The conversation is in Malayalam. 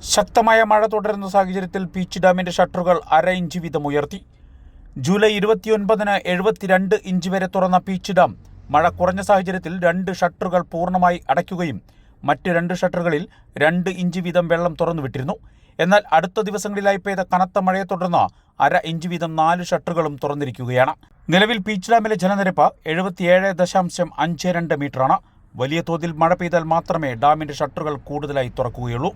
ശക്തമായ മഴ തുടരുന്ന സാഹചര്യത്തിൽ പീച്ച് ഡാമിന്റെ ഷട്ടറുകൾ അര ഇഞ്ച് വീതം ഉയർത്തി. ജൂലൈ ഇരുപത്തിയൊൻപതിന് എഴുപത്തിരണ്ട് ഇഞ്ച് വരെ തുറന്ന പീച്ച് ഡാം മഴ കുറഞ്ഞ സാഹചര്യത്തിൽ രണ്ട് ഷട്ടറുകൾ പൂർണമായി അടയ്ക്കുകയും മറ്റ് രണ്ട് ഷട്ടറുകളിൽ രണ്ട് ഇഞ്ച് വീതം വെള്ളം തുറന്നുവിട്ടിരുന്നു എന്നാൽ അടുത്ത ദിവസങ്ങളിലായി പെയ്ത കനത്ത മഴയെ തുടർന്ന് അര ഇഞ്ച് വീതം നാല് ഷട്ടറുകളും തുറന്നിരിക്കുകയാണ്. നിലവിൽ പീച്ച് ഡാമിലെ ജലനിരപ്പ് എഴുപത്തിയേഴ് ദശാംശം അഞ്ച് രണ്ട് മീറ്ററാണ്. വലിയ തോതിൽ മഴ പെയ്താൽ മാത്രമേ ഡാമിന്റെ ഷട്ടറുകൾ കൂടുതലായി തുറക്കുകയുള്ളൂ.